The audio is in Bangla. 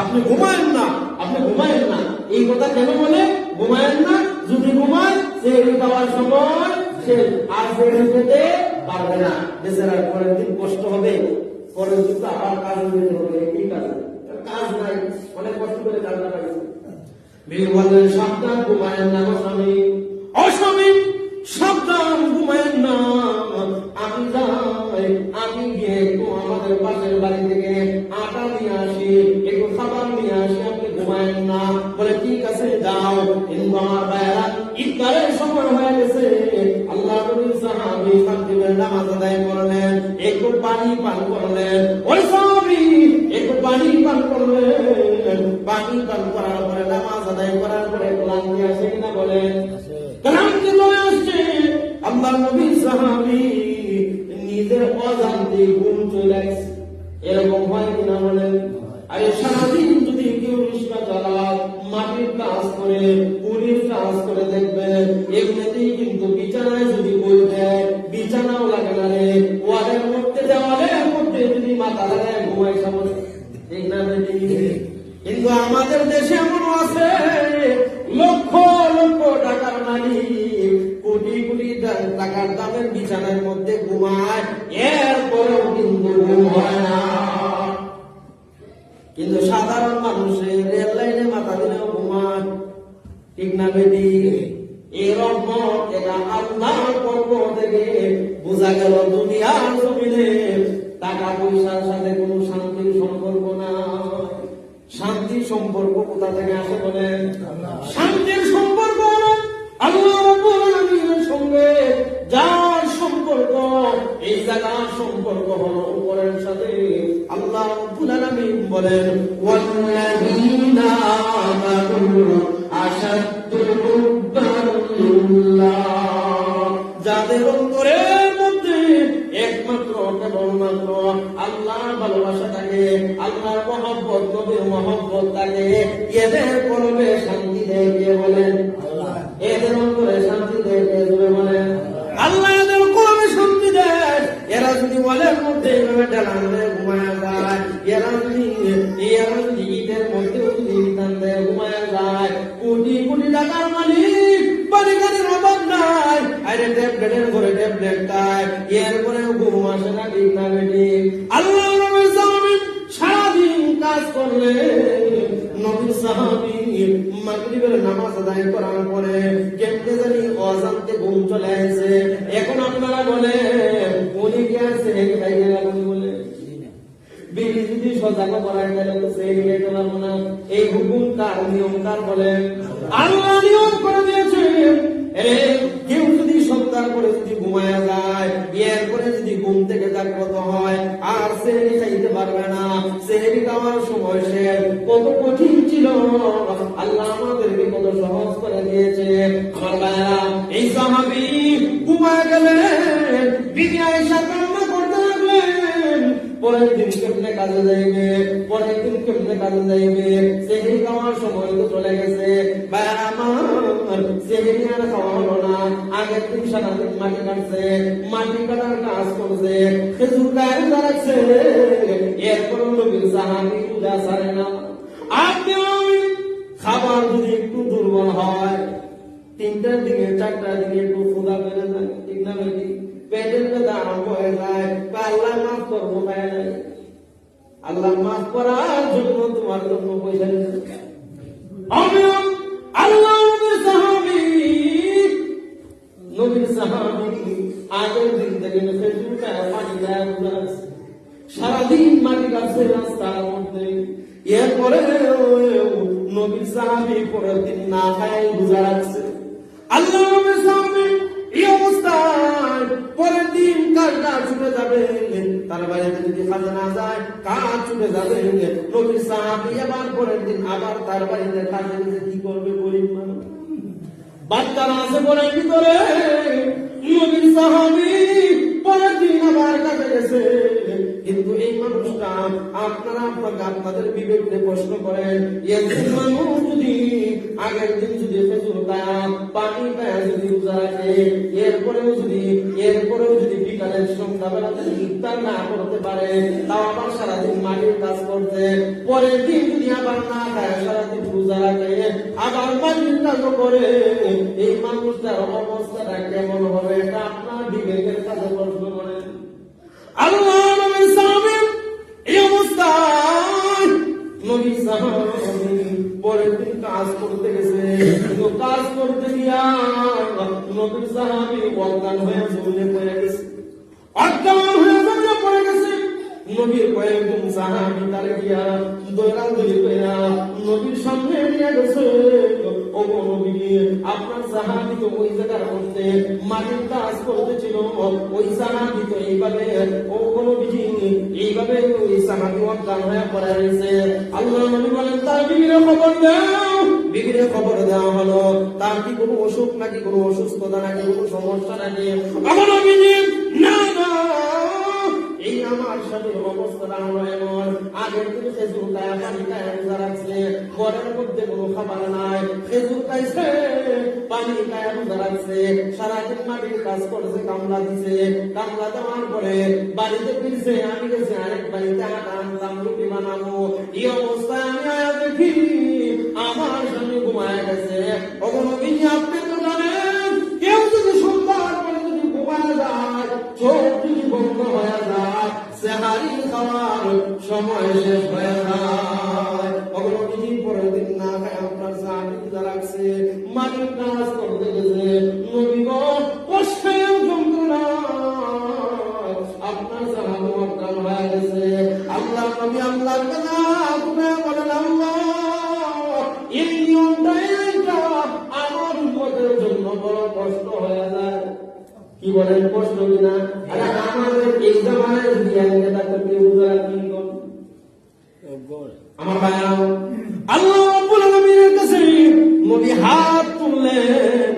আপনি ঘুমায়েন না। আপনি ঘুমায়েন না। এই কথা কেন বলে? ঘুমায়েন না। যদি ঘুমায়, সে খাওয়ার সময় সে আর সে খেতে পারবে না। বেচারা পরের দিন কষ্ট হবে। পরের দিন আবার কাজ যেতে হবে এই কাজ কাজ নাই। অনেক কষ্ট করে কাজটা পাইছে বীর বলেন সাবধান, ঘুমায়েন না স্বামী। একটু আমাদের পাশের বাড়ি থেকে আটা নিয়ে আসি, একটু খাবার নিয়ে আসি, আপনি ঘুমায়েন না। বলে, ঠিক আছে, যাও। কিন্তু আমার ভাইয়েরা, ইফতারের সময় হয়ে গেছে। আল্লাহ নবীর সাহাবী সাকিবের নামাজ আদায় করলেন, একটু পানি পান করলেন। ওই সাহাবী একটু পানি পান করলেন। পানি পান করার পরে, নামাজ আদায় করার পরে ক্লান্তি আসে কিনা বলেন ক্লান্তি লয়ে আসছে? আল্লাহ নবী সাহাবী নিজের অজান্তে ঘুম চলে আসছে এরকম হয় কিনা বলেন? আরে সারাদিন যদি কেউ রিক্সা চালায়, মাটির কাজ করে পুলির কাজ করে দেখবেন এগুলোতেই কিন্তু বিছানায় যদি বই দেয়, বিছানাও লাগে না রে। মধ্যে দেওয়ালের মধ্যে যদি মাথা লাগায় সামনে। কিন্তু আমাদের দেশে এমন আছে। ঠিক না বেটি এই রহমত এটা আল্লাহর পক্ষ থেকে বোঝা গেল দুনিয়ার জমিনে টাকা পয়সার সাথে কোনো শান্তির সম্পর্ক না শান্তির সম্পর্ক কোথা থেকে আসে বলেন শান্তির সম্পর্ক আল্লাহ সঙ্গে। যার সম্পর্ক এই জায়গার সম্পর্ক হলো উপরের সাথে আল্লাহ বলেন ওয়াল্লাযীনা যাদের অন্তরের মধ্যে একমাত্র কেবলমাত্র আল্লাহ ভালোবাসা থাকে আল্লাহর মহব্বত নবীর মহব্বত থাকে এদের কলবে শান্তি দেয় কে বলেন এদের অন্তরে শান্তি দেয় কে বলেন আল্লাহ এদের কলবে শান্তি দেয়। এরা যদি ওয়ালের মধ্যে এভাবে ডালান ঘুমায় যায় এরা যদি এরা যদি ঈদের মধ্যে যদি আরে ট্যাবলেটের ঘরে ট্যাবলেট খায় এরপরে ঘুম আসে না ঠিক না বেটি। আল্লাহ রবের সাহাবী সারাদিন কাজ করলে, নবীর সাহাবী মাগরিবের নামাজ আদায় করার পরে কেমনে জানি অজান্তে ঘুম চলে আসে। এখন আপনারা বলে, উনি কি আছে বলে? বিড়ি যদি সজাগ করা গেলে সেই নিয়ে পারব না। এই হুকুম কার? নিয়ম কার বলেন আল্লাহ নিয়ম করে যদি করে যদি ঘুমায় যায় এরপরে যদি ঘুম থেকে জাগ্রত হয়, আর সেহেরি খাইতে পারবে না সেহেরি খাওয়ার সময় সে কত কঠিন ছিল। আল্লাহ আমাদেরকে কত সহজ করে দিয়েছে। আমার ভাইরা এই সাহাবি ঘুমায় গেলে লাগলেন পরের দিন কেমনে কাজে যাইবে? পরের দিন কেমনে কাজে যাইবে? সেহেরি খাওয়ার সময় তো চলে গেছে। আমার সেহেরি আর খাওয়া হলো না। আগের দিন মাটি কাটছে, মাটি কাটার কাজ করছে। খেজুর গায়ে দাঁড়াচ্ছে এরপর নবীর সাহাবি পূজা সারে না। আপনি খাবার যদি একটু দুর্বল হয়, তিনটার দিকে, চারটার দিকে একটু ক্ষুদা বেড়ে যায়, ঠিক না পেটের ব্যথা আরম্ভ হয়ে যায় বা আল্লাহ মাফ করব পায় নাই। আল্লাহ মাফ করার জন্য তোমার জন্য পয়সা আল্লাহ সাহাবী। নবীর সাহাবী আগের দিন থেকে পানি দেয় সারাদিন মাটি কাছে রাস্তার মধ্যে। এরপরে নবীর সাহাবি পরের দিন না খায় গুজা আল্লাহ নবীর সাহাবি পরের দিন যাবে। তার বাড়িতে যদি কাজে না যায় যাবে। সাহাবি পরের দিন আবার তার বাড়িতে কি করবে গরিব বাচ্চারা আছে বলে কি করে সাহাবি পরের দিন আবার কাজে গেছে। কিন্তু এই মানুষটা আপনারা আপনাকে আপনাদের বিবেককে প্রশ্ন করেন মানুষ যদি আগের দিন যদি পানি খায়া যদি রোজা রাখে, এরপরেও যদি এরপরেও যদি বিকালের সন্ধ্যাবেলাতে ইফতার না করতে পারে, তাও আবার সারাদিন মাটির কাজ করতে পরের দিন যদি আবার না খায়, সারাদিন রোজা রাখে, আবার মাটির কাজও করে। এই মানুষটার অবস্থাটা কেমন হবে, এটা আপনার বিবেকের কাছে প্রশ্ন করেন আল্লাহ কাজ করতে গিয়া সাহাবী অজ্ঞান হয়ে জমিনে পড়ে গেছে। অজ্ঞান হয়ে জমিনে পড়ে গেছে। নবীর কয়েকজন সাহাবী তারে গিয়া কইরা নবীর সামনে নিয়ে গেছে। ও নবী, আপনার সাহাবী তো ওই জায়গার মধ্যে মাটির কাজ করতেছিল। ওই সাহাবী তো এইভাবে, ও নবীজি এইভাবে ওই সাহাবী অজ্ঞান হয়ে পড়ে রয়েছে। আল্লাহ নবী বলেন, তার বিবিরে খবর দাও বিবিরে খবর দেওয়া হলো। তার কি কোনো অসুখ নাকি কোনো অসুস্থতা নাকি কোনো সমস্যা নাকি? আমার নবীজি না এই আমার সাথে অবস্থাটা হলো এমন। আগের দিন খেজুর পানি রোজা রাখছে। ঘরের মধ্যে কোনো খাবার নাই। খেজুর খাইছে পানি খায় রোজা রাখছে। সারাদিন মাটির কাজ করেছে কামলা দিছে। কামলা দেওয়ার পরে বাড়িতে ফিরছে, আমি গেছে আরেক বাড়িতে, আটা আনতাম রুটি বানাবো। এই সেহারি খাওয়ার সময় শেষ হয়ে না খায় আপনার সাহায্য কি বলেন প্রশ্ন কিনা আরে আমাদের এক্সাম জামানায় যদি আইনে তাকে কেউ বুঝালা কি কোন আমার ভাই আল্লাহ রাব্বুল আলামিনের কাছে নবী হা